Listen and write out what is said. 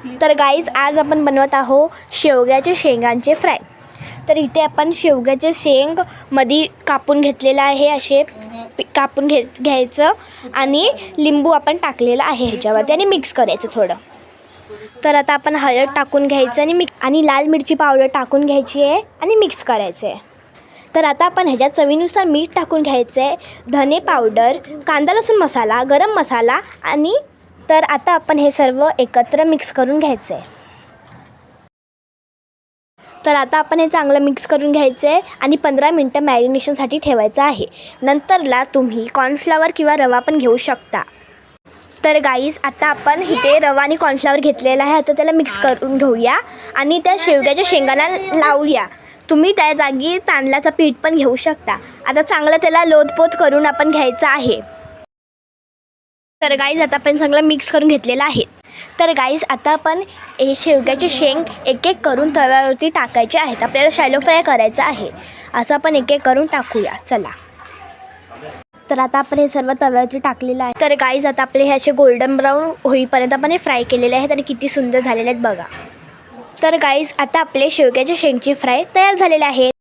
तर गाईज आज आपण बनवत आहो शेवग्याचे शेंगांचे फ्राय तर इथे आपण शेवग्याचे शेंगमध्ये कापून घेतलेलं आहे असे कापून घे घ्यायचं आणि लिंबू आपण टाकलेलं आहे ह्याच्यावरती आणि मिक्स करायचं थोडं. तर आता आपण हळद टाकून घ्यायचं आणि मिक्स आणि लाल मिरची पावडर टाकून घ्यायची आहे आणि मिक्स करायचं आहे तर आता आपण ह्याच्या चवीनुसार मीठ टाकून घ्यायचं आहे धने पावडर कांदा लसूण मसाला गरम मसाला आणि तर आता आपण हे सर्व एकत्र मिक्स करून घ्यायचं आहे तर आता आपण हे चांगलं मिक्स करून घ्यायचं आहे आणि पंधरा मिनटं मॅरिनेशनसाठी ठेवायचं आहे. नंतरला तुम्ही कॉर्नफ्लावर किंवा रवा पण घेऊ शकता. तर गाईज आता आपण इथे रवा आणि कॉर्नफ्लावर घेतलेला आहे. आता त्याला मिक्स करून घेऊया आणि त्या शेवग्याच्या शेंगाला लावूया. तुम्ही त्या जागी तांदळाचं पीठ पण घेऊ शकता. आता चांगलं त्याला लोदपोत करून आपण घ्यायचं आहे. तर गाईज आता आपण चांगलं मिक्स करून घेतलेलं आहे. तर गाईज आता आपण हे शेवग्याचे शेंग एक एक करून तव्यावरती टाकायचे आहेत. आपल्याला शॅलो फ्राय करायचं आहे. असं आपण एक एक करून टाकूया. चला. तर आता आपण हे सर्व तव्यावरती टाकलेलं आहे. तर गाईज आता आपले हे असे गोल्डन ब्राऊन होईपर्यंत आपण हे फ्राय केलेले आहेत आणि किती सुंदर झालेले आहेत बघा. तर गाईज आता आपले शेवग्याचे शेंगचे फ्राय तयार झालेले आहेत.